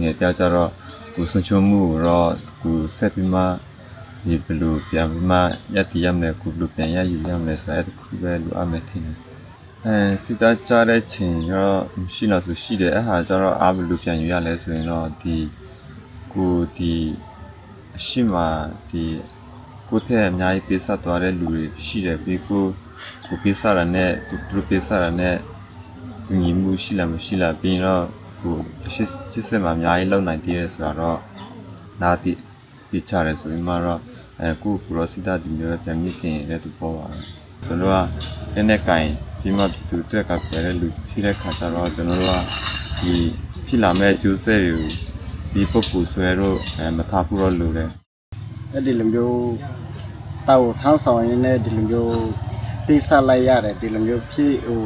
ငယ်တယောက်ကြတော့ကိုစွန်ချုံမှုကိုတော့ကိုဆက်ပြီးမှဒီဘလူပြန်ပြီးမှရတည်ရမယ်ကိုဘလူပြန်ရယူရမယ်ဆိုတဲ့တစ်ခုပဲလိုအပ်မယ်ထင်တယ်အဲစစ်သားကြတဲ့ချိန်ရောရှိလားဆိုရှိတယ်အဲ့ဟာကျတော့အားဘလူပြန်ယူရလဲဆိုရင်တော့ဒီကိုဒီအရှိမဒီကိုထဲအများကြီးပေးဆက်သွားတဲ့လူတွေရှိတယ်ပြီးကိုကိုပေးဆက်ရတဲ့သူတို့ပေးဆက်ရတဲ့သူညီမှုရှိလားမရှိလားပြီးရင်တော့ ဟိုအရှိချစ်စစ်မှာအများကြီးလုံနိုင်သေးတယ်ဆိုတော့နာတိပြချရဲဆိုပြီးမှတော့အဲကိုကိုရောစိတဒီမျိုးပဲပြန်မြင့်တင်ရတဲ့သူပေါ်ပါတော့ကျွန်တော်ကနည်းနည်းကင်ပြီးမှပြည်သူအတွက်ကပြတဲ့လူရှိတဲ့ခါကျတော့ကျွန်တော်တို့ကဒီဖြစ်လာမဲ့ကျိုးဆက်တွေကိုဒီပုဂ္ဂိုလ်ဆွဲတော့အဲမထားဘူးတော့လိုတယ်အဲ့ဒီလိုမျိုးတောက်ထမ်းဆောင်ရင်းနဲ့ဒီလိုမျိုးပေးဆက်လိုက်ရတယ်ဒီလိုမျိုးဖြစ်ဟို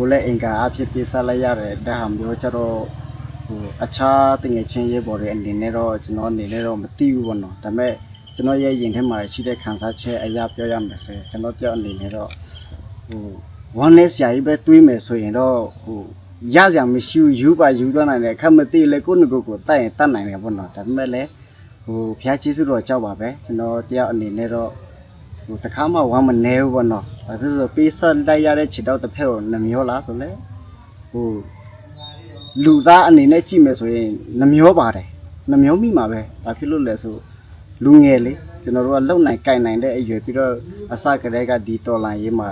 ကိုလည်းအင်္ဂါအဖြစ်ပေးဆက်လိုက်ရတယ်ဒါဟာမျိုးကျတော့ဟိုအခြားတငယ်ချင်းရေးပေါ်တဲ့အနေနဲ့တော့ကျွန်တော်အနေနဲ့တော့မသိဘူးပေါ့နော်ဒါပေမဲ့ကျွန်တော်ရဲ့ရင်ထဲမှာရှိတဲ့ခံစားချက်အရာပြောရမယ်ဆိုရင်ကျွန်တော်ပြောအနေနဲ့တော့ဟိုဝမ်းနဲ့ဆရာကြီးပဲတွေးမယ်ဆိုရင်တော့ဟိုရစရာမရှိဘူးယူပါယူသွားနိုင်တယ်ခက်မသိလေကိုယ့်ငကိုယ်ကိုတတ်ရင်တတ်နိုင်တယ်ပေါ့နော်ဒါပေမဲ့လည်းဟိုဖျားကျေးဇူးတော်ကြောက်ပါပဲကျွန်တော်တယောက်အနေနဲ့တော့ဟို တခါမှဝမ်းမနေဘူးပေါ့နော်ဘာဖြစ်လို့လဲပေးဆက်လိုက်ရတဲ့ခြေတော့တစ်ဖက်ကိုနှမျောလားဆိုလဲဟိုလူသားအနေနဲ့ကြည့်မယ်ဆိုရင်နှမျောပါတယ်နှမျောမိမှာပဲဘာဖြစ်လို့လဲဆိုလူငယ်လေကျွန်တော်တို့ကလုံနိုင်ကြိုင်နိုင်တဲ့အရွယ်ပြီးတော့အစကတည်းကဒီတော်လိုင်းရေးမှာ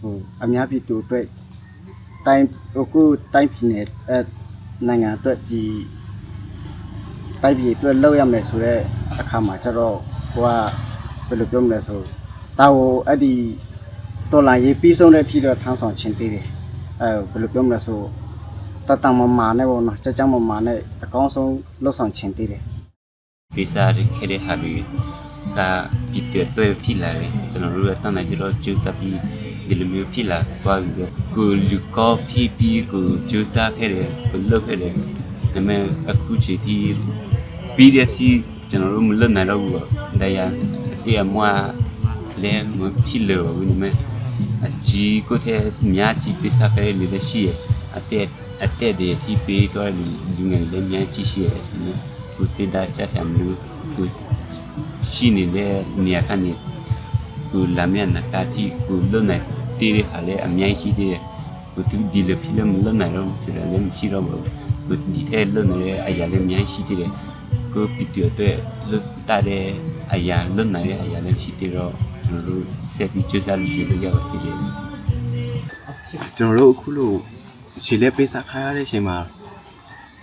ဟိုအများပြည်သူအတွက်တိုင်းဟိုကိုတိုင်းပြည်နယ်အဲနိုင်ငံအတွက်ဒီတိုက်ပြည်အတွက်လောက်ရမယ်ဆိုတော့အခါမှာကျတော့ဟိုက ဘယ်လိုပြောမလဲဆိုတာကိုအဲ့ဒီတော်လာရေးပြီးဆုံးတဲ့အထိတော့ထမ်းဆောင်ခြင်းသေးတယ်အဲဘယ်လိုပြောမလဲဆိုတတမမာနဲ့ပေါ့နော်ကြကြမမာနဲ့အကောင်းဆုံးလှုပ်ဆောင်ခြင်းသေးတယ်ပိစာရခဲတဲ့ဟာတွေကပြီးတဲ့တွေ့ဖြစ်လာတယ်ကျွန်တော်တို့ကတန်းနိုင်ကြတော့ကျူစာပြီးဒီလိုမျိုးဖြစ်လာသွားပြီးတော့ကိုလူကောဖြစ်ပြီးကိုကျူစာခဲ့တယ်ကိုလုတ်ခဲ့တယ်ဒါပေမဲ့အခုချိန်ဒီပြီးတဲ့ဒီကျွန်တော်တို့မလွတ်နိုင်တော့ဘူးပေါ့တရားတရား မွားလဲမဖြစ်လို့ဘူးနမအကြီးကိုတဲ့မြာကြီးပိစာခဲ့လေလည်းရှိရအတက်အတက်တွေဒီပေးတော့လူငယ်လည်းမြာကြီးရှိရတယ်ကျွန်တော်ကိုစေတာချဆမ်လူကိုရှိနေတဲ့နေရာကနေကိုလာမြနာတာတီကိုလွတ်နိုင်တည်ရဟာလေအမြိုင်ရှိတဲ့ကိုသူဒီလေဖိလမ်လွတ်နိုင်တော့စ ရလည်းမရှိတော့ဘူးကိုဒီထဲလွတ်နေတဲ့အရာလည်းအမြိုင်ရှိတဲ့ကိုပီတီတဲ့လွတ်တာတဲ့အရာလွတ်နိုင်တဲ့အရာလည်းရှိတဲ့တော့ကျွန်တော်တို့ဆက်ပြီးကြိုးစားလို့ရလို့ရပါသေးတယ်ကျွန်တော်တို့အခုလို့ခြေလက်ပေးစားခါရတဲ့အချိန်မှာ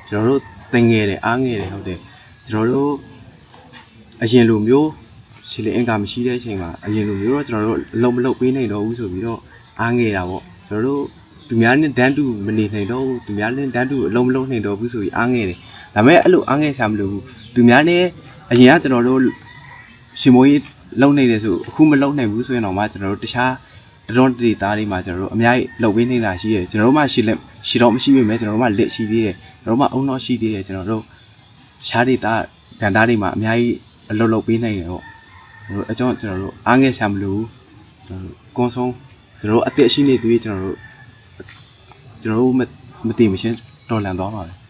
ကျွန်တော်တို့တင်ငယ်တယ်အားငယ်တယ်ဟုတ်တယ်ကျွန်တော်တို့အရင်လိုမျိုးခြေလက်အင်္ဂါမရှိတဲ့အချိန်မှာအရင်လိုမျိုးတော့ကျွန်တော်တို့အလုံးမလုံးပေးနိုင်တော့ဘူးဆိုပြီးတော့အားငယ်တာပေါ့ကျွန်တော်တို့ သူများနဲ့တန်းတူမနေနိုင်တော့ဘူးသူများနဲ့တန်းတူအလုံးမလုံးနိုင်တော့ဘူးဆိုပြီးအားငယ်တယ်ဒါပေမဲ့အဲ့လိုအားငယ်ဆရာမလို့ဘူးသူများနဲ့အရင်ကကျွန်တော်တို့ရှင်မိုးကြီးလုံနေတယ်ဆိုအခုမလုံနိုင်ဘူးဆိုရင်တော့မှကျွန်တော်တို့တခြားတတော်တေသားလေးမှာကျွန်တော်တို့အများကြီးလှုပ်ပေးနေတာရှိတယ်ကျွန်တော်တို့မှရှိလက်ရှိတော့မရှိပေမဲ့ကျွန်တော်တို့မှလက်ရှိသေးတယ်ကျွန်တော်တို့မှအုံတော့ရှိသေးတယ်ကျွန်တော်တို့ရှားဒေတာဗန်သားတွေမှာအများကြီးအလုပ်လုပ်ပေးနိုင်တယ်ပေါ့ကျွန်တော်တို့အကြောင်းကျွန်တော်တို့အားငယ်ဆံမလို့ကျွန်တော်တို့ကွန်ဆုံးကျွန်တော်တို့အသက်ရှိနေသေးကျွန်တော်တို့ ကျွန်တော်တို့မမတည်မရှင်းတော်လန်သွားပါပဲ